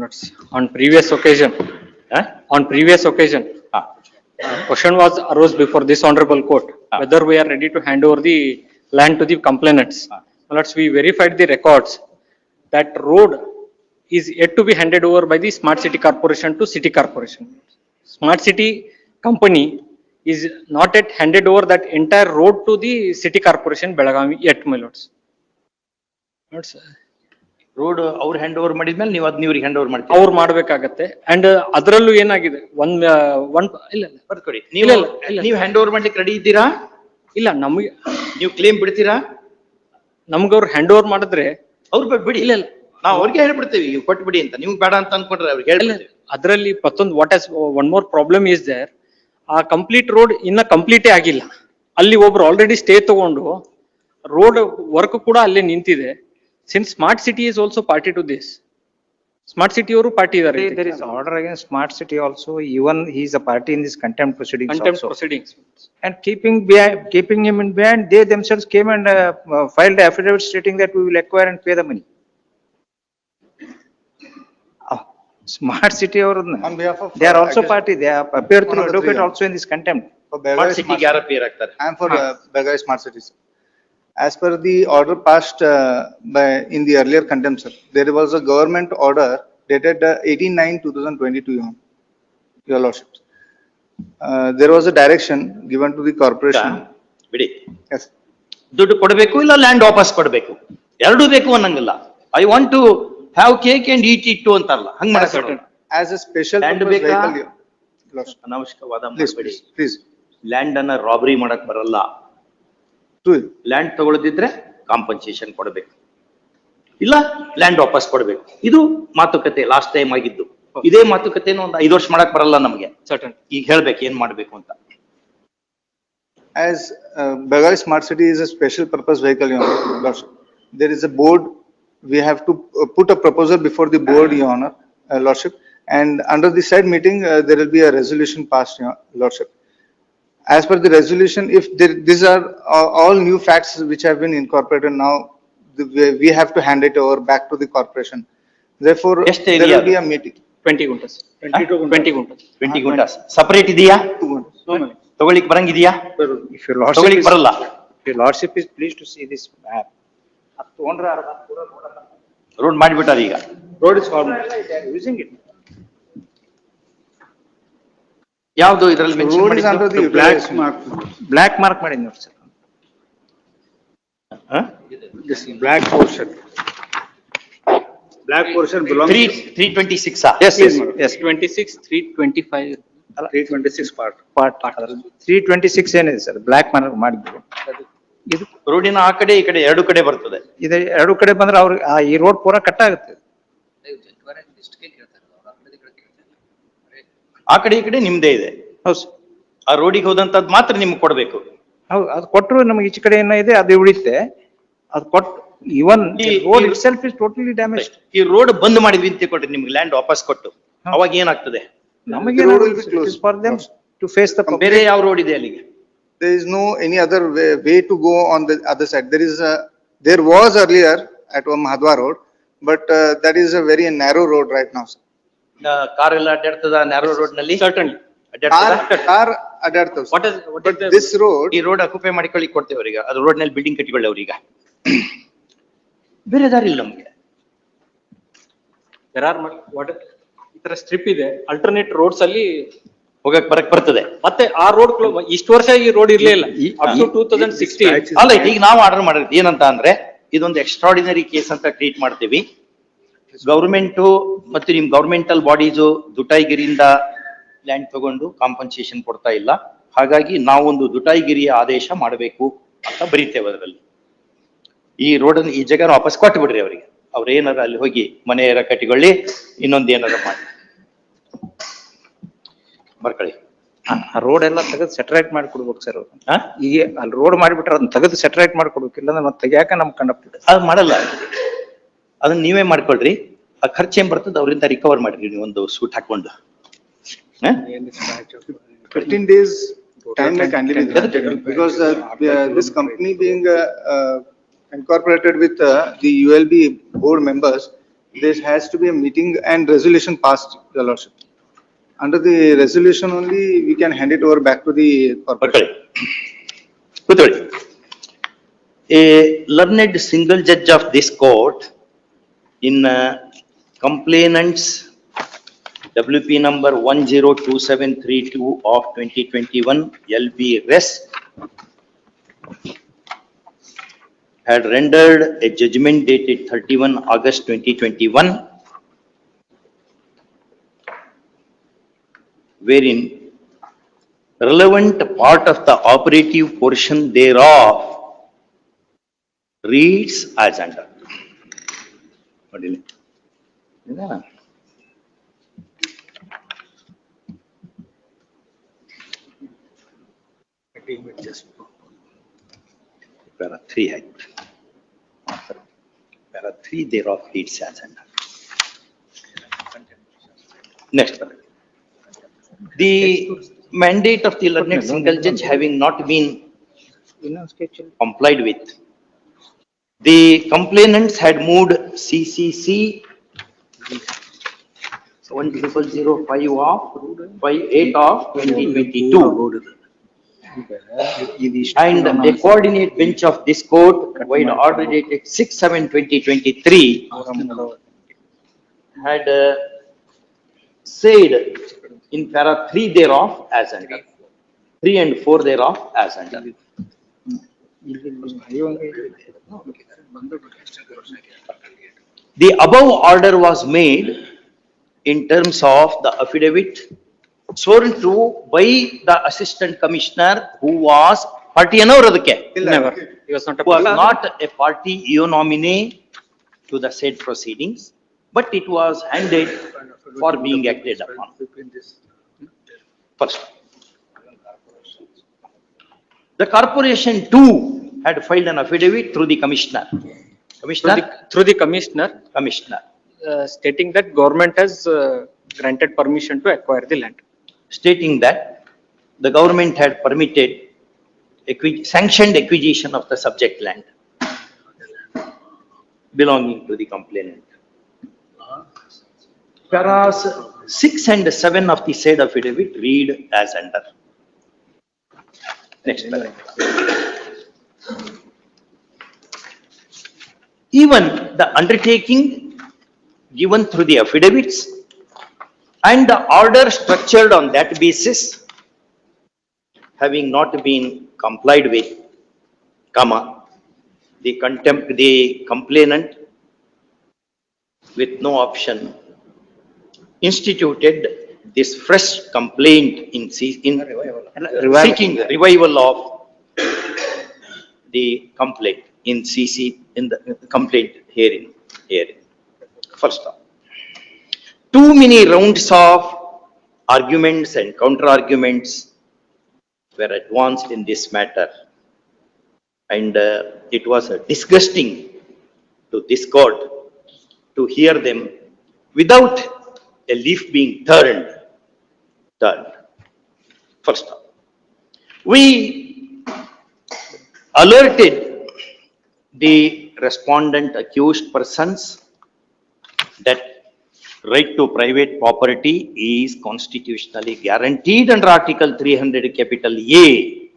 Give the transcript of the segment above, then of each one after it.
Notes. On previous occasion, Huh? on previous occasion, Ah, question was arose before this honorable court, Ah. whether we are ready to hand over the land to the complainants. Ah. Let's, we verified the records that road is yet to be handed over by the smart city corporation to city corporation. Smart city company is not yet handed over that entire road to the city corporation Belagavi yet, my lords. Lords, road ಅವ್ರು hand over ಮಾಡಿದ್ಮೇಲೆ ನೀವು ಅದ್ ನೀವ್ರಿಗೆ hand over ಮಾಡ್ತೀವಿ ಅವ್ರು ಮಾಡ್ಬೇಕಾಗತ್ತೆ. And ಅದರಲ್ಲೂ ಏನಾಗಿದೆ? ಒಂದ್ ಒನ್ ಇಲ್ಲ ಇಲ್ಲ. ಬರ್ಕೊಡಿ ನೀವು ಇಲ್ಲ, ಇಲ್ಲ. ನೀವು ಹ್ಯಾಂಡ್ ಓವರ್ ಮಾಡ್ಲಿಕ್ಕೆ ರೆಡಿ ಇದ್ದೀರಾ? ಇಲ್ಲ ನಮಗೆ ನೀವು ಕ್ಲೇಮ್ ಬಿಡ್ತೀರಾ? ನಮ್ಗೆ ಅವ್ರು ಹ್ಯಾಂಡ್ ಓವರ್ ಮಾಡಿದ್ರೆ ಅವ್ರು ಬಿಡ್- ಬಿಡಿ. ಇಲ್ಲ, ಇಲ್ಲ. ನಾವು ಅವ್ರಿಗೆ ಹೇಳ್ಬಿಡ್ತೀವಿ. ನೀವು ಕೊಟ್ಟು ಬಿಡಿ ಅಂತ. ನಿಮ್ಗೆ ಬೇಡ ಅಂತ ಅನ್ಕೊಂಡ್ರೆ ಅವ್ರಿಗೆ ಹೇಳಿ ಹೇಳ್ಬಿಡ್ತೇವೆ. ಅದರಲ್ಲಿ ಮತ್ತೊಂದು what as one more problem is there ಆ ಕಂಪ್ಲೀಟ್ ರೋಡ್ ಇನ್ನ ಕಂಪ್ಲೀಟೇ ಆಗಿಲ್ಲ. ಅಲ್ಲಿ ಒಬ್ರು ಆಲ್ರೆಡಿ ಸ್ಟೇ ತಗೊಂಡು ರೋಡ್ ವರ್ಕ್ ಕೂಡ ಅಲ್ಲೇ ನಿಂತಿದೆ. Since smart city is also party to this smart city ಅವರು ಪಾರ್ಟಿ ಇದಾರೆ There there is order against smart city also, even he is a party in this contempt proceedings contempt also. Proceedings And keeping behind, keeping him in behind, they themselves came and uh, uh, filed affidavit stating that we will acquire and pay the money. Ah, Smart city or, On behalf of. they are also I guess, party, they are appear One through of the three, advocate yeah. also in this contempt. For smart Belgavi ಸಿಟಿಗೆ Smart- ಯಾರ peer ಆಗ್ತಾರೆ I am for uh, Belgavi Smart Cities. As per the order passed uh, by, in the earlier contempt, sir, there was a government order dated uh, 18/9/2022, Your Your Lordship. Uh, There was a direction given to the corporation. ಬಿಡಿ Yes. ದುಡ್ಡು ಕೊಡಬೇಕು ಇಲ್ಲ land ವಾಪಸ್ ಕೊಡಬೇಕು ಎರಡೂ ಬೇಕು ಅನ್ನಂಗಿಲ್ಲ I want to have cake and eat it ಅಂತಾರಲ್ಲ ಹಂಗ್ ಮಾಡಕ್ As a special Land purpose ಬೇಕಾ? vehicle, Your Lordship. ಅನಾವಶ್ಯಕವಾದ Please, ಮಾಡಬೇಡಿ please, please, ಲ್ಯಾಂಡ್ ಅನ್ನ ರಾಬರಿ ಮಾಡಕ್ ಬರಲ್ಲ it. ಲ್ಯಾಂಡ್ ತಗೊಳ್ಳದಿದ್ರೆ ಕಾಂಪನ್ಸೇಷನ್ ಕೊಡಬೇಕು ಇಲ್ಲ ಲ್ಯಾಂಡ್ ವಾಪಸ್ ಕೊಡಬೇಕು ಇದು ಮಾತುಕತೆ ಲಾಸ್ಟ್ ಟೈಮ್ ಆಗಿದ್ದು ಇದೇ ಮಾತುಕತೆನ ಒಂದು ಐದು ವರ್ಷ ಮಾಡಕ್ ಬರಲ್ಲ ನಮಗೆ ಸರ್ಟನ್ ಈಗ ಹೇಳ್ಬೇಕು ಏನ್ ಮಾಡ್ಬೇಕು ಅಂತ As uh, Belgavi Smart City is a special purpose vehicle, Your know There is a board, we have to uh, put a proposal before the board, Your Honor, uh, Lordship. And under the said meeting, uh, there will be a resolution passed, Your Lordship. As per the resolution, if there, these are all all new facts which have been incorporated now, the- we we have to hand it over back to the corporation. Therefore, ಎಷ್ಟು there area? will be a meeting. Twenty guntas twenty guntas twenty guntas separate ಇದೆಯಾ ತಗೊಳ್ಳಿಕ್ ಬರಂಗಿದ್ಯಾ If your lordship ತಗೊಳ್ಳಿಕ್ is, ಬರಲ್ಲ if your lordship is pleased to see this map. ಅದು ತಗೊಂಡ್ರೆ ಅರ್ಧ ಪೂರ ನೋಡಲ್ಲ. Road ಮಾಡ್ಬಿಟ್ಟಾರ ಈಗ Road is formed. They are using it. Utilization. ಇದರಲ್ಲಿ ಬ್ಲ್ಯಾಕ್ ಮಾರ್ಕ್ ಮಾಡಿ ನೋಡಿ sir. This black portion. Black portion belongs three to three twenty six S S S twenty six three twenty five three twenty-six part. Part three twenty six ಏನಿದೆ sir, black mark ಮಾಡಿದ್ರು ಇದು, ರೋಡಿನ ಆ ಕಡೆ ಈ ಕಡೆ ಎರಡು ಕಡೆ ಬರ್ತದೆ. ಇದು ಎರಡು ಕಡೆ ಬಂದ್ರೆ ಅವ್ರಿಗೆ, ಆ ಈ ರೋಡ್ ಪೂರ ಕಟ್ ಆಗುತ್ತೆ. ಆ ಕಡೆ ಈ ಕಡೆ ನಿಮ್ದೇ ಇದೆ ಹೌದು. ಆ ರೋಡಿಗೆ ಹೋದಂತದ್ ಮಾತ್ರ ನಿಮ್ಗೆ ಕೊಡ್ಬೇಕು ಹೌದು, ಅದು ಕೊಟ್ಟರು ನಮಗೆ ಈಚೆ ಕಡೆ ಏನೋ ಇದೆ ಅದು ಉಳಿತೆ. ಅದು ಕೊಟ್ಟು, ಇವನ್ ಈ- road itself is totally damage. ಈ ರೋಡ್ ಬಂದ್ ಮಾಡಿದ್ವಿ ಅಂತ ಕೊಟ್ರಿ ನಿಮ್ಗೆ ಲ್ಯಾಂಡ್ ವಾಪಸ್ ಕೊಟ್ಟು ಅವಾಗ ಏನಾಗ್ತದೆ ನಮಗೆ road will be closed. For them to face the ಬೇರೆ ಯಾವ ರೋಡ್ ಇದೆ ಅಲ್ಲಿಗೆ There is no any other way, way to go on the other side. There is a, there was earlier at Mahadwa Road, but uh, that is a very narrow road right now. sir. Car ಎಲ್ಲ ಅಡ್ಡಾಡ್ತದ narrow ರೋಡ್ನಲ್ಲಿ? Certainly car adapters. What is what But is this road, ಈ road occupy ಮಾಡಿಕೊಳ್ಳಿ ಕೊಡ್ತೇವೆ ಅವ್ರಿಗೆ. ಅದು ರೋಡ್ನಲ್ಲಿ building ಕಟ್ಟಿಕೊಳ್ಳಿ ಅವ್ರೀಗ ಬೇರೆ ದಾರಿ ಇಲ್ಲ ನಮ್ಗೆ. ದೇರ್ ಆರ್ ವಾಟ್ ಈ ತರ ಸ್ಟ್ರಿಪ್ ಇದೆ. ಅಲ್ಟರ್ನೇಟ್ ರೋಡ್ಸ್ ಅಲ್ಲಿ ಹೋಗಕ್ ಬರಕ್ ಬರ್ತದೆ. ಮತ್ತೆ ಆ ರೋಡ್ ಇಷ್ಟು ವರ್ಷ ಈ ರೋಡ್ ಇರ್ಲೇ ಇಲ್ಲ. ಅಪ್ ಟು ತೌಸಂಡ್ ಸಿಕ್ಸ್ಟೀನ್ ಅಲ್ಲ ಈಗ ನಾವು ಆರ್ಡರ್ ಮಾಡಿರೋದು ಏನಂತ ಅಂದ್ರೆ ಇದೊಂದು ಎಕ್ಸ್ಟ್ರಾಡಿನರಿ ಕೇಸ್ ಅಂತ ಟ್ರೀಟ್ ಮಾಡ್ತೀವಿ. ಗೌರ್ಮೆಂಟು ಮತ್ತು ನಿಮ್ ಗೌರ್ಮೆಂಟಲ್ ಬಾಡೀಸು ದುಟಾಯಿಗಿರಿಯಿಂದ ಲ್ಯಾಂಡ್ ತಗೊಂಡು ಕಾಂಪನ್ಸೇಷನ್ ಕೊಡ್ತಾ ಇಲ್ಲ. ಹಾಗಾಗಿ ನಾವೊಂದು ದುಟಾಯಿಗಿರಿಯ ಆದೇಶ ಮಾಡಬೇಕು ಅಂತ ಬರೀತೇವೆ ಅದರಲ್ಲಿ. ಈ ರೋಡನ್ನ ಈ ಜಾಗ ವಾಪಸ್ ಕೊಟ್ಟು ಬಿಡ್ರಿ ಅವರಿಗೆ. ಅವ್ರ ಏನಾರ ಅಲ್ಲಿ ಹೋಗಿ ಮನೆ ಏನಾರ ಕಟ್ಟಿಕೊಳ್ಳಿ ಇನ್ನೊಂದ್ ಏನಾರ ಮಾಡಿ. ಬರ್ಕೊಳ್ಳಿ ಆ ರೋಡ್ ಎಲ್ಲ ತೆಗೆದು ಸೆಟರೇಟ್ ಮಾಡಿ ಕೊಡ್ಬೇಕು ಸರ್ ಈಗ ಅಲ್ಲಿ ರೋಡ್ ಮಾಡಿಬಿಟ್ರೆ ಅದನ್ನ ತೆಗೆದು ಸೆಟರೇಟ್ ಮಾಡಿ ಕೊಡ್ಬೇಕು ಇಲ್ಲಾಂದ್ರೆ ಮತ್ತೆ ತೆಗಿಯಾಕ ನಮ್ ಕಂಡಪ್ಟಿದೆ ಅದು ಮಾಡಲ್ಲ. ಅದನ್ನ ನೀವೇ ಮಾಡ್ಕೊಳ್ರಿ ಆ ಖರ್ಚು ಏನ್ ಬರ್ತದೆ ಅವರಿಂದ ರಿಕವರ್ ಮಾಡ್ರಿ ನೀವು ಒಂದು ಸೂಟ್ ಹಾಕೊಂಡು ಹ? fifteen days time may kindly be granted because uh, uh, this company being uh, uh, incorporated with uh, the ULB board members, there has to be a meeting and resolution passed, your lordship. Under the resolution only, we can hand it over back to the corporation. ಕೂತ್ಕೊಳ್ಳಿ ಕೂತ್ಕೊಳ್ಳಿ a learned single judge of this in uh, complainants WP number 102732 of 2021 LB Res had rendered a judgment dated 31 August 2021 wherein relevant part of the operative portion thereof reads as under. அப்படின்னு இதுதான் Para 3 there Para 3 thereof heat agenda. Next. The mandate of the learned single judge having not been complied with, the complainants had moved CCC one triple zero five of, five eight of twenty twenty-two. And the coordinate bench of this court, while order dated six seven twenty twenty-three, had uh, said in para three thereof as under. Three and four thereof as under. The above order was made in terms of the affidavit sworn to by the assistant commissioner who was party ಅನ್ನೋರು ಅದಕ್ಕೆ. Never. He was not a. Who was not a party eo nominee to the said proceedings, but it was handed for being acted upon. First. The corporation too had filed an affidavit through the commissioner. through Commissioner, the, through the commissioner, commissioner. uh, stating that government has uh, granted permission to acquire the land. stating that the government had permitted acqui- sanctioned acquisition of the subject land belonging to the complainant. Whereas six and seven of the said affidavit read as under. Next paragraph. Even the undertaking given through the affidavits and the order structured on that basis, having not been complied with, comma, the contempt, the complainant with no option instituted this fresh complaint in, se- in seeking revival of the complaint in CC, in the complaint hearing, hearing. First off too many rounds of arguments and counter arguments were advanced in this matter. And uh, it was uh, disgusting to this court to hear them without a leaf being turned, turned. First off, we alerted the respondent accused persons that right to private property is constitutionally guaranteed under Article 300 capital A.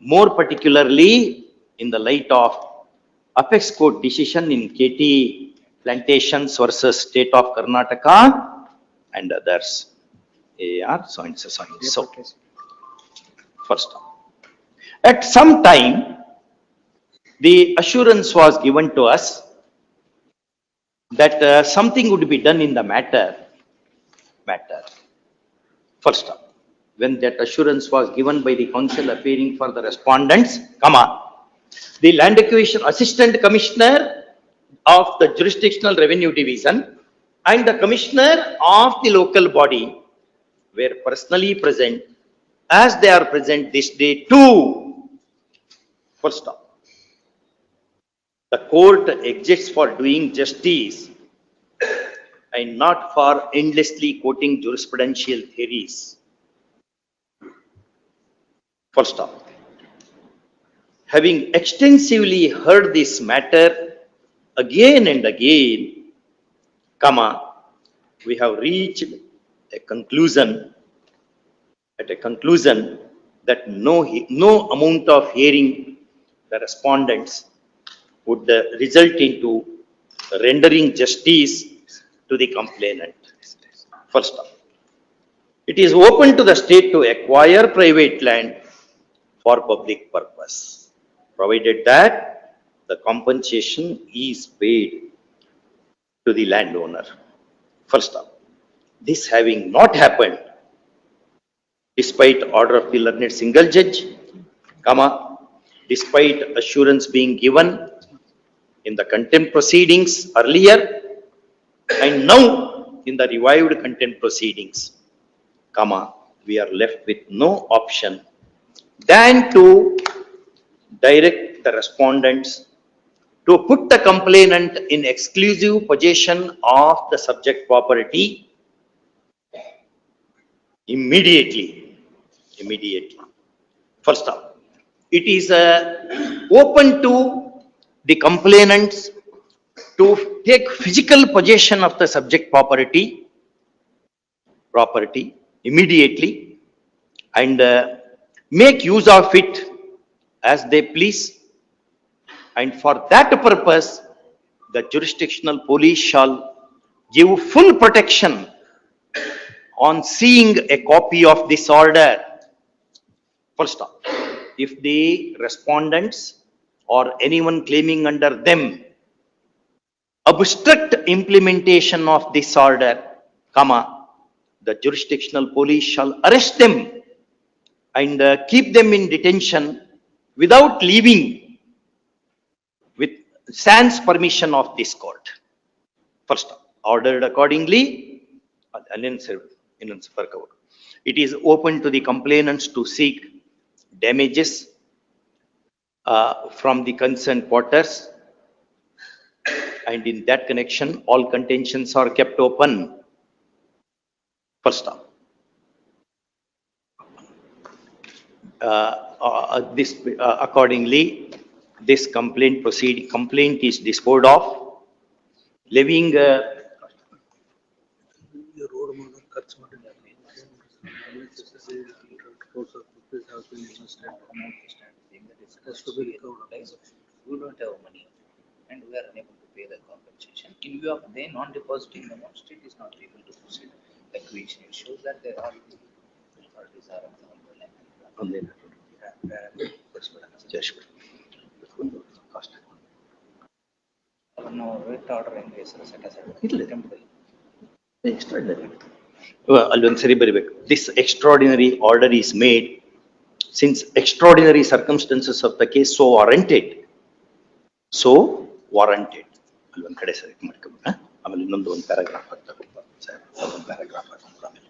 More particularly, in the light of apex court decision in KT Plantations versus State of Karnataka and others. AR, so and so, so and so. First. At some time, the assurance was given to us that uh, something would be done in the matter, matter. First, up, when that assurance was given by the council appearing for the respondents, come on. The land acquisition assistant commissioner of the jurisdictional revenue division and the commissioner of the local body were personally present as they are present this day too. First stop. The court exists for doing justice and not for endlessly quoting jurisprudential theories. First off, having extensively heard this matter again and again, comma, we have reached a conclusion, at a conclusion that no, no amount of hearing the respondents would result into rendering justice to the complainant. First off, it is open to the state to acquire private land for public purpose, provided that the compensation is paid to the landowner. First off, this having not happened, despite order of the learned single judge, comma, despite assurance being given in the contempt proceedings earlier, and now in the revived contempt proceedings, comma, we are left with no option than to direct the respondents to put the complainant in exclusive possession of the subject property immediately, immediately. First off, it is uh, open to the complainants to take physical possession of the subject property, property immediately and uh, make use of it as they please. And for that purpose, the jurisdictional police shall give full protection on seeing a copy of this order. First off, if the respondents or anyone claiming under them obstruct implementation of this order, comma, the jurisdictional police shall arrest them and uh, keep them in detention without leaving with sans permission of this court. First, ordered accordingly. It is open to the complainants to seek damages uh, from the concerned quarters. And in that connection, all contentions are kept open. First off. Uh, uh, This, uh, accordingly, this complaint proceed, complaint is disposed of, uh, road ಮಾಡೋದು ಖರ್ಚು ಮಾಡಿದ್ದಾರೆ Has to be recovered. We don't have money and we are unable to pay the compensation. In view of they not depositing the amount, state is not able to proceed. Acquisition, it shows that there are authorities are on the line. ಒಂದೇನು? Just ಅವನು writ order ಹೆಂಗೆ ಹೆಸರು set ಇಲ್ಲ. Temple ಅಲ್ಲೊಂದ್ ಸರಿ ಬರಿಬೇಕು. This extraordinary order is made since extraordinary circumstances of the case so warranted. So warranted. ಕಡೆ ಮಾಡ್ಕೋಬೇಕು. ಆಮೇಲೆ ಇನ್ನೊಂದು ಒಂದು ಪ್ಯಾರಾಗ್ರಾಫ್. ಒಂದು ಪ್ಯಾರಾಗ್ರಾಫ್ ಆಮೇಲೆ.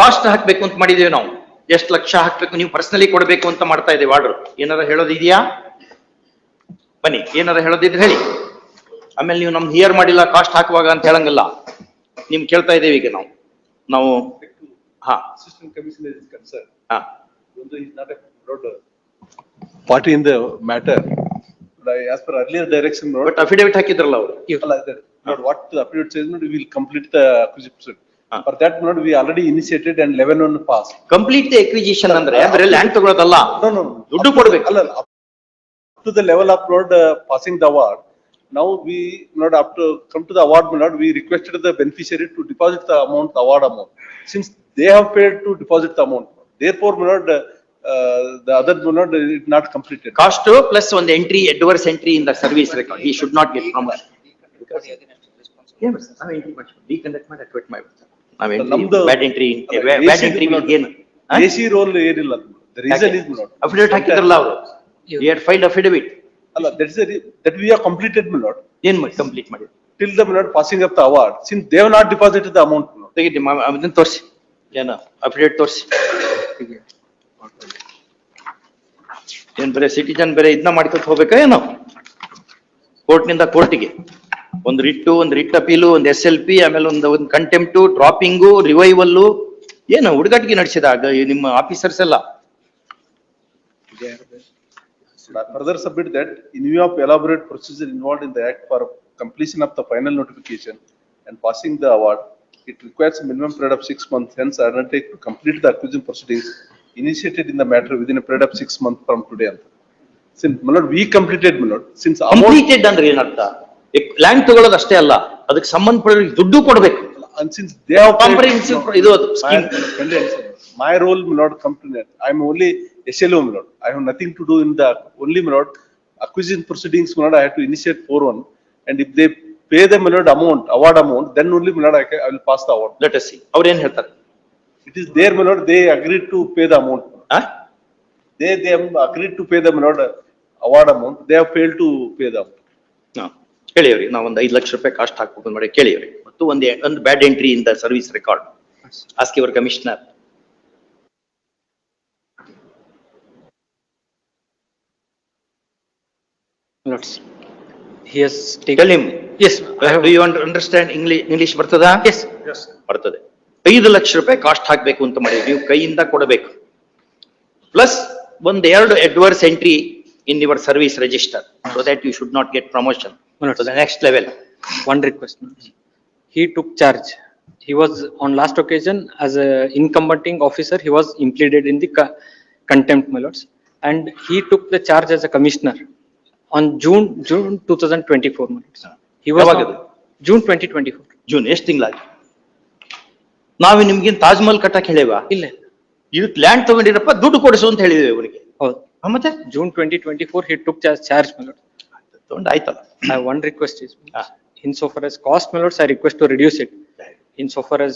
ಕಾಸ್ಟ್ ಹಾಕ್ಬೇಕು ಅಂತ ಮಾಡಿದೀವಿ ನಾವು. ಎಷ್ಟು ಲಕ್ಷ ಹಾಕ್ಬೇಕು ನೀವು ಪರ್ಸನಲಿ ಕೊಡಬೇಕು ಅಂತ ಮಾಡ್ತಾ ಇದ್ದೀವಿ ಆರ್ಡರ್. ಏನಾರ ಹೇಳೋದಿದೆಯಾ? ಬನ್ನಿ ಏನಾರ ಹೇಳೋದಿದ್ರೆ ಹೇಳಿ. ಆಮೇಲೆ ನೀವು ನಮ್ ಹಿಯರ್ ಮಾಡಿಲ್ಲ ಕಾಸ್ಟ್ ಹಾಕುವಾಗ ಅಂತ ಹೇಳಂಗಿಲ್ಲ. ನಿಮ್ ಕೇಳ್ತಾ ಇದ್ದೇವಿ ಈಗ ನಾವು. ನಾವು ಹಾಕಿದ್ರಲ್ಲ ಅವರು? Matter per direction what will complete the we and complete ಅಂದ್ರೆ ಹ್ಯಾಂಗ್ ತಗೊಳೋದಲ್ಲ. ದುಡ್ಡು ಕೊಡ್ಬೇಕು. To the level of Lord uh, passing the award, now we, Lord, up to, come to the award, Lord, we requested the beneficiary to deposit the amount, the award amount. Since they have paid to deposit the amount, therefore, Lord, uh, the other, Lord, is not completed. Cost plus ಒಂದು entry adverse entry in the service record. He should not get from us. Decode against responsibility. ಡಿಕಂಡಕ್ಟ್ ಮಾಡಿ acquit ಮಾಡ್ಬಿಡ್ತಾರೆ. ನಾವ್ ನಮ್ದು- bad entry, ಬ್ಯಾಡ್ entry ಏನು? AC role ಏನಿಲ್ಲ. The reason is, Lord. Affidavit ಹಾಕಿದ್ರಲ್ಲ ಅವರು. He had filed affidavit. ಅಲ್ಲ, that is that we are completed my lord ಏನ್ ಮಾಡಿ ಕಂಪ್ಲೀಟ್ ಮಾಡಿ? Till the my passing of the award since they've not deposit the amount ಮ- ಅದನ್ನ ತೋರಿಸಿ. ಏನ affidavit ತೋರಿಸಿ. ಏನ್ ಬೇರೆ ಸಿಟಿಜನ್ ಬೇರೆ ಇದನ್ನ ಮಾಡ್ಕೊತ ಹೋಗ್ಬೇಕಾ ಏನೋ? ಕೋರ್ಟ್ನಿಂದ ಕೋರ್ಟಿಗೆ. ಒಂದು ರಿಟ್ಟು, ಒಂದು ರಿಟ್ ಅಪೀಲು, ಒಂದು ಎಸ್ ಎಲ್ ಪಿ, ಆಮೇಲೆ ಒಂದು ಒಂದು ಕಂಟೆಂಪ್ಟು, ಡ್ರಾಪಿಂಗು, ರಿವೈವಲ್ಲು, ಏನು ಹುಡುಗಾಟಿಗೆ ನಡೆಸಿದಾಗ ಈ ನಿಮ್ಮ ಆಫೀಸರ್ಸ್ ಎಲ್ಲ Further submit that in view of elaborate procedure involved in the act for completion of the final notification and passing the award, it requires a minimum period of six months, hence I undertake to complete the acquisition proceedings initiated in the matter within a period of six months from today. ಅಂತ. Since, my lord, we completed, my lord, since amount, completed ಅಂದ್ರೆ ಏನರ್ಥ land ತಗೊಳ್ಳೋದು ಅಷ್ಟೇ ಅಲ್ಲ ಅದಕ್ಕೆ ಸಂಬಂಧಪಟ್ಟ ದುಡ್ಡು ಕೊಡ್ಬೇಕು and since they have. paid- comprehensive ಇದು My, scheme my role, my lord, come to that. I am only SLO, my lord. I have nothing to do in the, only, my lord, acquisition proceedings, my lord, I have to initiate four one. And if they pay the, my lord, amount, award amount, then only, my lord, I can, I will pass the award. Let us see. ಅವ್ರು ಏನ್ ಹೇಳ್ತಾರೆ It is there, my lord, they agreed to pay the amount. ಆ? They, they have agreed to pay the, my lord, award amount. They have failed to pay the amount. ಹಾ. ಕೇಳಿ ಅವ್ರಿಗೆ ನಾವು ಒಂದು ಐದು ಲಕ್ಷ ರೂಪಾಯಿ ಕಾಸ್ಟ್ ಹಾಕ್ಬೇಕು ಮಾಡಿ ಕೇಳಿ ಅವ್ರಿಗೆ ಮತ್ತು ಒಂದು ಒಂದು bad entry in the service record ask your commissioner Lords. He has yes, English ಬರ್ತದ ಬರ್ತದಾ? Yes, ಬರ್ತದೆ. ಐದು ಲಕ್ಷ ರೂಪಾಯಿ ಕಾಸ್ಟ್ ಹಾಕ್ಬೇಕು ಅಂತ ಮಾಡಿ ನೀವು ಕೈಯಿಂದ ಕೊಡಬೇಕು. ಪ್ಲಸ್ ಒಂದ್ ಎರಡು adverse entry in your service register so that you should not get promotion Right. To the next level one request. He took charge. He was on last occasion as a incumbenting officer, he was impleaded in the co- contempt, my lords. And he took the charge as a commissioner on June, June two thousand twenty-four, my lords. He was, ಯಾವಾಗದು? not- June twenty twenty-four. June ಎಷ್ಟು ತಿಂಗಳಾಗಿ ನಾವು ನಿಮ್ಗೆ ತಾಜ್ ಮಹಲ್ ಕಟ್ಟಕ್ ಹೇಳೇವಾ ಇಲ್ಲ, ಇದಕ್ land ತಗೊಂಡಿರಪ್ಪ ದುಡ್ಡು ಕೊಡಿಸು ಅಂತ ಹೇಳಿದೇವೆ ಅವನಿಗೆ ಹೌದು. ಮತ್ತೆ June twenty twenty-four, he took charge, charge, my lord. ತಗೊಂಡು ಆಯ್ತಲ್ಲ I have one request is, Ah. insofar as cost, my lords, I request to reduce it. Insofar as.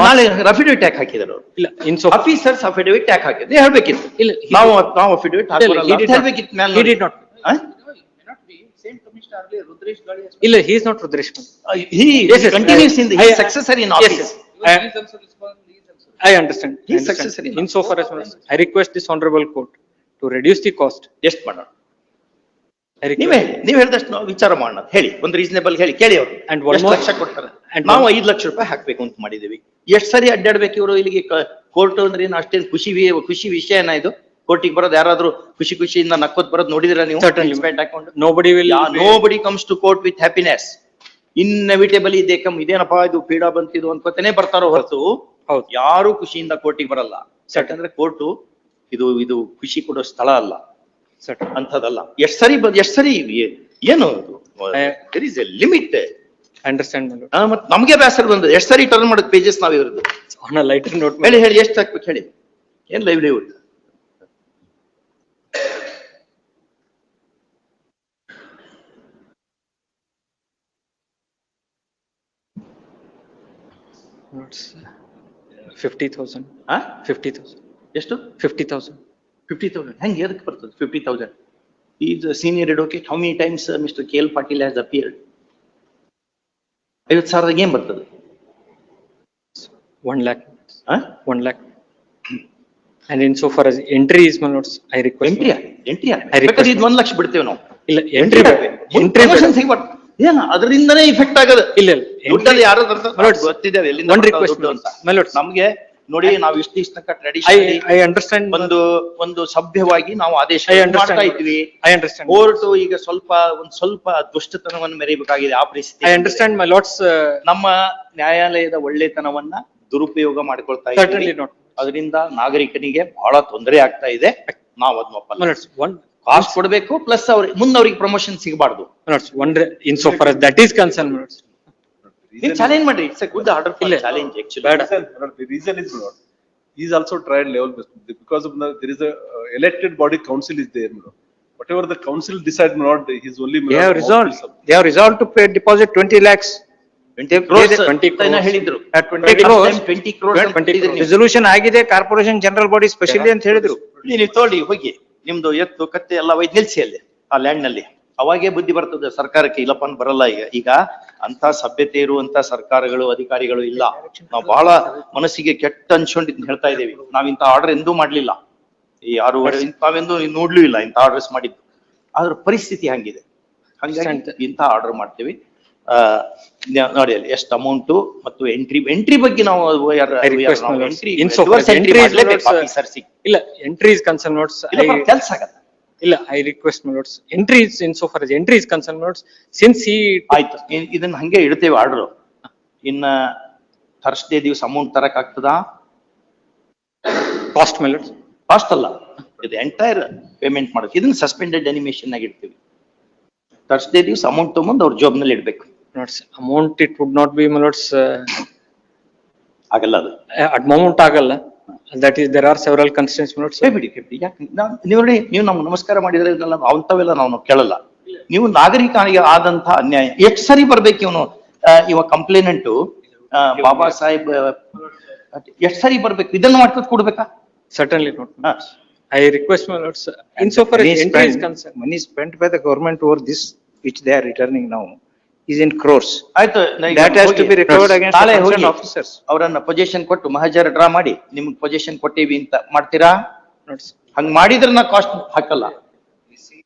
ನಾಳೆ ಅಫಿಡವಿಟ್ ಯಾಕೆ ಹಾಕಿದ್ರು ಅವ್ರು ಇಲ್ಲ, insofar. ಆಫೀಸರ್ಸ್ ಅಫಿಡವಿಟ್ ಯಾಕೆ ಹಾಕಿದ್ರು ಹೇಳ್ಬೇಕಿತ್ತು ಇಲ್ಲ, he ನಾವು did- ನಾವು ಅಫಿಡವಿಟ್ ಇಲ್ಲ, he ಹಾಕೋಲ್ಲ did ಅಂತ not. ಹೇಳ್ಬೇಕಿತ್ತು ಮೇಲೆ He did not. ಆ? No, it may not be, same commissioner earlier, Rudresh Gali has. ಇಲ್ಲ, he is not Rudresh. my lord. He Yes, yes, continues I- in the, I- he is successor in Yes, office. yes. He I- is also responsible, he is also. I understand. I He is understand. successor in- Insofar as, I request this honorable court to reduce the cost. ಎಷ್ಟು ಮಾಡೋಣ I ನೀವೇ. ಹೇಳಿ, ನೀವ್ ಹೇಳ್ದಷ್ಟು ನಾವು ವಿಚಾರ ಮಾಡೋಣ ಹೇಳಿ ಒಂದು ರೀಸನೇಬಲ್ ಹೇಳಿ ಕೇಳಿ ಅವರು And one ಎಷ್ಟು more- ಲಕ್ಷ ಕೊಡ್ತಾರೆ and ನಾವು ಐದು ಲಕ್ಷ ರೂಪಾಯಿ ಹಾಕ್ಬೇಕು ಅಂತ ಮಾಡಿದೀವಿ ಎಷ್ಟ್ ಸರಿ ಅಡ್ಡಾಡ್ಬೇಕು ಇವರು ಇಲ್ಲಿಗೆ ಕೋರ್ಟ್ ಅಂದ್ರೆ ಏನು ಅಷ್ಟೇನು ಖುಷಿ ವಿ- ಖುಷಿ ವಿಷಯನ ಇದು ಕೋರ್ಟಿಗೆ ಬರೋದು ಯಾರಾದ್ರೂ ಖುಷಿ ಖುಷಿಯಿಂದ ನಕ್ಕೋತ್ ಬರೋದು ನೋಡಿದಿರ ನೀವು Certainly. Expense ಹಾಕೊಂಡು Nobody will. be- nobody comes to court with happiness inevitably ಇದೇ ಕಮ್ ಇದೇನಪ್ಪ ಇದು ಪೀಡಾ ಬಂತಿದು ಅನ್ಕೋತೇನೆ ಬರ್ತಾರೋ ಹೊರತು ಹೌದು. ಯಾರು ಖುಷಿಯಿಂದ ಕೋರ್ಟಿಗೆ ಬರಲ್ಲ ಯಾಕಂದ್ರೆ ಕೋರ್ಟು ಇದು ಇದು ಖುಷಿ ಕೊಡೋ ಸ್ಥಳ ಅಲ್ಲ. ಅಂಥದ್ದಲ್ಲ. ಎಷ್ಟ್ ಸರಿ ಎಷ್ಟು ಎಷ್ಟ್ ಸರಿ ಏನು there is a limit understand understand, ನಮಗೆ ಬೇಸರ ಬಂದದ್ದು. ಎಷ್ಟ್ ಸರಿ ಟರ್ನ್ ಮಾಡೋದು ಪೇಜಸ್ ನಾವ್ ಇವ್ರದ್ದು? On ಲೈಟರ್ note, my ಹೇಳಿ ಎಷ್ಟು ಹಾಕ್ಬೇಕು ಹೇಳಿ. ಏನ್ livelihood fifty thousand fifty thousand ಎಷ್ಟು? Fifty thousand. ಫಿಫ್ಟಿ ತೌಸಂಡ್ ಹೆಂಗ್ ಎದಕ್ಕೆ ಬರ್ತದೆ fifty thousand is senior advocate how many times mister K L Patil has appeared ಐವತ್ತು ಸಾವಿರದಾಗ ಏನ್ ಬರ್ತದೆ? One lakh one lakh and in so far as entry is my notes I request entry entry I request ಇದು ಒಂದ್ ಲಕ್ಷ ಬಿಡ್ತೇವೆ ನಾವು. ಇಲ್ಲ, entry entry. Promotion ಸಿಗ್ಬಾರ್ದು ಏನ ಅದರಿಂದನೇ ಇಫೆಕ್ಟ್ ಆಗದು. ಇಲ್ಲ, ಇಲ್ಲ. ದುಡ್ಡಲ್ಲಿ ಯಾರು Lords, ಗೊತ್ತಿದೆ ಎಲ್ಲಿಂದ ರಿಕ್ವೆಸ್ಟ್ ಅಂತ. ನಮ್ಗೆ ನೋಡಿ ನಾವು ಇಷ್ಟು ಇಷ್ಟ ತನಕ I, ಐ ಅಂಡರ್ಸ್ಟ್ಯಾಂಡ್. ಒಂದು ಒಂದು ಸಭ್ಯವಾಗಿ ನಾವು ಆದೇಶ ಐ. ಮಾಡ್ತಾ ಇದ್ವಿ I understand. ಕೋರ್ಟ್ ಈಗ ಸ್ವಲ್ಪ ಒಂದ್ ಸ್ವಲ್ಪ ದುಷ್ಟತನವನ್ನು ಮೆರೆಯಬೇಕಾಗಿದೆ ಆ ಪರಿಸ್ಥಿತಿ ಐ ಅಂಡರ್ಸ್ಟ್ಯಾಂಡ್ ಮೈ uh, ನಮ್ಮ ನ್ಯಾಯಾಲಯದ ಒಳ್ಳೆತನವನ್ನ ದುರುಪಯೋಗ ಮಾಡ್ಕೊಳ್ತಾ ಇದ್ದೀವಿ. ಅದರಿಂದ ನಾಗರಿಕನಿಗೆ ಬಹಳ ತೊಂದರೆ ಆಗ್ತಾ ಇದೆ ನಾವು ಅದನ್ನ ಕಾಸ್ಟ್ ಕೊಡಬೇಕು ಪ್ಲಸ್ ಅವ್ರಿಗೆ ಮುಂದೆ ಅವ್ರಿಗೆ promotion ಸಿಗಬಾರ್ದು one in one, that is concern is concerned, my lords. ನೀವು ಚಾಲೆಂಜ್ ಮಾಡಿ ಇಟ್ಸ್ ಎ ಗುಡ್ ಆರ್ಡರ್ ಇಲ್ಲ. Challenge actually reason is bro he is also tried level because of there is a elected body council is there bro whatever the council decide not his only they have resolve they have resolve to pay deposit 20 lakhs 20 ಅಂತ ಹೇಳಿದ್ರು. 20 20 resolution ಆಗಿದೆ corporation general body specially ಅಂತ ಹೇಳಿದ್ರು. ನೀವು ಹೋಗಿ. ನಿಮ್ದು ಎತ್ತು ಕತ್ತೆ ಎಲ್ಲ ವೈದ್ಯ ನಿಲ್ಸಿ ಅಲ್ಲಿ ಆ ಲ್ಯಾಂಡ್ನಲ್ಲಿ. ಅವಾಗೇ ಬುದ್ಧಿ ಬರ್ತದೆ ಸರ್ಕಾರಕ್ಕೆ ಇಲ್ಲಪ್ಪ ಬರಲ್ಲ ಈಗ. ಈಗ ಅಂತ ಸಭ್ಯತೆ ಇರುವಂತ ಸರ್ಕಾರಗಳು ಅಧಿಕಾರಿಗಳು ಇಲ್ಲ. ನಾವು ಬಹಳ ಮನಸ್ಸಿಗೆ ಕೆಟ್ಟ ಅನ್ಸ್ಕೊಂಡಿದ್ ಹೇಳ್ತಾ ಇದೀವಿ ನಾವ್ ಇಂಥ ಆರ್ಡರ್ ಎಂದೂ ಮಾಡ್ಲಿಲ್ಲ. ಈ ಯಾರು ತಾವೆಂದು ನೋಡ್ಲೂ ಇಲ್ಲ ಇಂಥ ಆರ್ಡರ್ಸ್ ಮಾಡಿದ್ದು. ಆದ್ರ ಪರಿಸ್ಥಿತಿ ಹಂಗಿದೆ. ಹಂಗಾಗಿ. ಇಂಥ ಆರ್ಡರ್ ಮಾಡ್ತೀವಿ. ನೋಡಿ ಅಲ್ಲಿ ಎಷ್ಟು ಅಮೌಂಟ್ ಮತ್ತು ಎಂಟ್ರಿ ಎಂಟ್ರಿ ಬಗ್ಗೆ ನಾವು entry lords, entry insofar notes entry ಆಗತ್ತೆ. ಇಲ್ಲ I request ಮಾಡೋಸ್ entry in so far entry is concern notes since ಈ ಆಯ್ತು ಇದನ್ನ ಹಂಗೆ ಇಡ್ತೇವೆ ಆರ್ಡರ್ ಇನ್ನ ಫಸ್ಟ್ ಡೇ ದಿವಸ ಅಮೌಂಟ್ ತರಕ್ ಆಗ್ತದ? ಕಾಸ್ಟ್ ಮೇಲೆ ಕಾಸ್ಟ್ ಅಲ್ಲ. ಇದು ಎಂಟೈರ್ ಪೇಮೆಂಟ್ ಮಾಡೋದು. ಇದನ್ನ ಸಸ್ಪೆಂಡೆಡ್ ಅನಿಮೇಷನ್ ಆಗಿ ಇಡ್ತೀವಿ. ಫಸ್ಟ್ ಡೇ ದಿವಸ ಅಮೌಂಟ್ ತೊಗೊಂಡ್ ಅವ್ರ ಜಾಬ್ನಲ್ಲಿ ಇಡ್ಬೇಕು. Notes amount it would not be ಮಲೋಟ್ಸ್ ಆಗಲ್ಲ ಅದು. ಅಟ್ ಅಮೌಂಟ್ ಆಗಲ್ಲ. That is there are several instances notes ಬಿಡಿ ಕೆಪ್ಟಿ ಯಾಕೆ? ನೀವು ನೋಡಿ ನೀವು ನಮ್ಗೆ ನಮಸ್ಕಾರ ಮಾಡಿದ್ರೆ ಇದನ್ನೆಲ್ಲ ಅಂಥವೆಲ್ಲ ನಾವು ಕೇಳಲ್ಲ. ನೀವು ನಾಗರಿಕ ಆದಂತಹ ಅನ್ಯಾಯ. ಎಷ್ಟು ಸರಿ ಬರ್ಬೇಕು ಇವನು. ಇವ ಕಂಪ್ಲೇನೆಂಟು. ಬಾಬಾ ಸಾಹೇಬ್ ಎಷ್ಟು ಸರಿ ಬರ್ಬೇಕು. ಇದನ್ನ ಮಾಡ್ಕೊತ ಕೊಡ್ಬೇಕಾ? Certainly not I request my lord sir in so far money spend by the government over this which they are returning ನಾವು ಇನ್ is in crores. ಆಯ್ತು ನಾ ಈಗ That has to ಹೋಗಿ- be recovered against the ನಾಳೆ concerned officers. ಅವರನ್ನ position ಕೊಟ್ಟು ಮಹಾಜರ್ draw ಮಾಡಿ ನಿಮ್ಗೆ ಪೊಸಿಷನ್ ಕೊಟ್ಟಿವಿ ಅಂತ ಮಾಡ್ತೀರಾ ಹಂಗ ಹಂಗ್ ಮಾಡಿದ್ರೆ ನಾ ಕಾಸ್ಟ್ ಹಾಕಲ್ಲ AC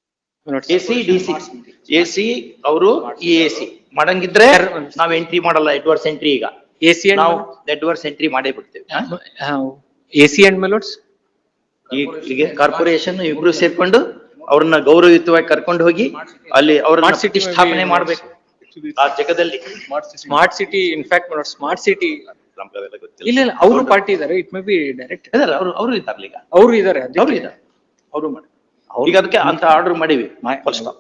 A C D C A C ಅವರು ಇ ಎ ಸಿ ಮಾಡಂಗಿದ್ರೆ ನಾವ್ ಎಂಟ್ರಿ ಮಾಡಲ್ಲ ಎಡ್ವರ್ಸ್ ಎಂಟ್ರಿ ಈಗ AC and. ನಾವು ಎಡ್ವರ್ಸ್ ಎಂಟ್ರಿ ಮಾಡೇ ಬಿಡ್ತೇವೆ How? AC and my lords? ಈಗ ಕಾರ್ಪೊರೇಷನ್ ಇಬ್ರು ಸೇರ್ಕೊಂಡು ಅವ್ರನ್ನ ಗೌರವಯುತವಾಗಿ ಕರ್ಕೊಂಡು ಹೋಗಿ ಅಲ್ಲಿ ಅವ್ರನ್ನ Smart city ಪ್ರತಿಷ್ಠಾಪನೆ maybe- ಮಾಡ್ಬೇಕು ಆ ಜಗದಲ್ಲಿ Smart city, in fact, my lords, smart city, ನಮ್ಗವೆಲ್ಲ ಗೊತ್ತಿಲ್ಲ. ಇಲ್ಲ ಇಲ್ಲ, ಅವರು ಪಾರ್ಟಿ ಇದಾರೆ, it may be direct. ಇದಾರೆ, ಅವ್ರು ಅವ್ರು ಇದ್ದಾರಲ್ಲ ಈಗ ಅವರು ಇದಾರೆ, ಅವ್ರು ಅದಕ್ಕೆ. ಇದ್ದಾರೆ ಅವರು ಮಾಡಿ ಈಗ ಅದಕ್ಕೆ ಅಂತ ಆರ್ಡರ್ ಮಾಡಿವಿ Full stop.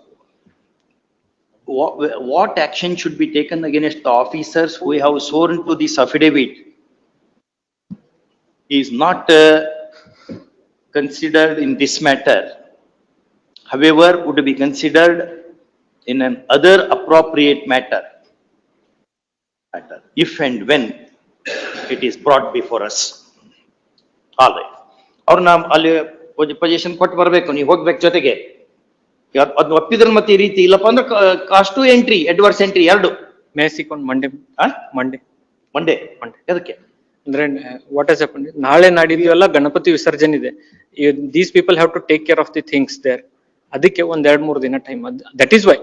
What, what action should be taken against the officers who have sworn to this affidavit is not uh, considered in this matter. However, would be considered in an other appropriate matter. Matter, if and when it is brought before us. All right. ಅವ್ರನ್ನ ಅಲ್ಲಿ position ಕೊಟ್ಟು ಬರ್ಬೇಕು. ನೀವು ಹೋಗ್ಬೇಕು ಜೊತೆಗೆ. ಅದ್ ಒಪ್ಪಿದ್ರೆ ಮತ್ತೆ ಈ ರೀತಿ ಇಲ್ಲಪ್ಪ ಅಂದ್ರೆ ಕಾಸ್ಟು ಎಂಟ್ರಿ ಎಡ್ವರ್ಸ್ ಎಂಟ್ರಿ ಎರಡು. ಮೇಸಿಕೊಂಡು ಮಂಡೆ ಮಂಡೆ ಮಂಡೆ ಮಂಡೆ ಮಂಡೇ ಅದಕ್ಕೆ ಅಂದ್ರೆ ವಾಟ್ ಇಸ್ ಹ್ಯಾಪನ್ ನಾಳೆ ನಾಡಿದ್ದು ಎಲ್ಲ ಗಣಪತಿ ವಿಸರ್ಜನೆ ಇದೆ. These people have to take care of the things there ಅದಕ್ಕೆ ಒಂದ್ ಎರಡ್ ಮೂರ್ ದಿನ ಟೈಮ್ ದಟ್ ಈಸ್ ವೈ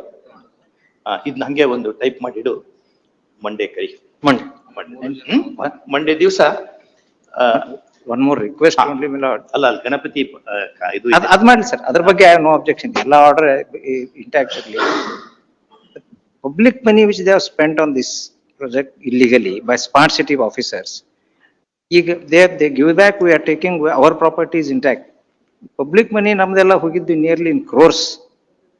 ಇದ್ನ ಹಂಗೆ ಒಂದು ಟೈಪ್ ಮಾಡಿಡು ಮಂಡೆ ಕೈ ಮಂಡೆ ಮಂಡೆ ದಿವಸ ಒನ್ ಮೋರ್ ರಿಕ್ವೆಸ್ಟ್ ಅಲ್ಲ ಅಲ್ಲಿ ಗಣಪತಿ ಅದ್ ಮಾಡಿ ಸರ್ ಅದ್ರ ಬಗ್ಗೆ ನೋ ಅಬ್ಜೆಕ್ಷನ್ ಎಲ್ಲ ಆರ್ಡರ್ ಇಂಟ್ಯಾಕ್ಟ್ ಇರಲಿ. Public money which they spend on this project ಇಲ್ಲಿಗಲಿ by smart city officers ಈಗ they they give back we are taking our properties intact public money ನಮ್ದೆಲ್ಲ ಹೋಗಿದ್ದು nearly in crores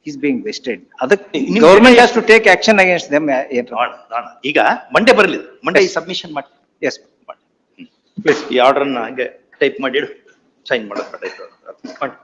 is being wasted. ಅದಕ್ಕೆ ನಿಮ್ಗೆ government has to take action against them. uh, ಏನ್- Monday, ನೋಡ ಈಗ Monday ಬರಲಿ Monday ಈ ಸಬ್ಮಿಷನ್ ಮಾಡಿ Yes. ಪ್ಲೀಸ್ ಈ ಆರ್ಡರ್ನ ಹಂಗೆ ಟೈಪ್ ಮಾಡಿಡು ಸೈನ್ ಮಾಡೋದು ಮಾಡಿ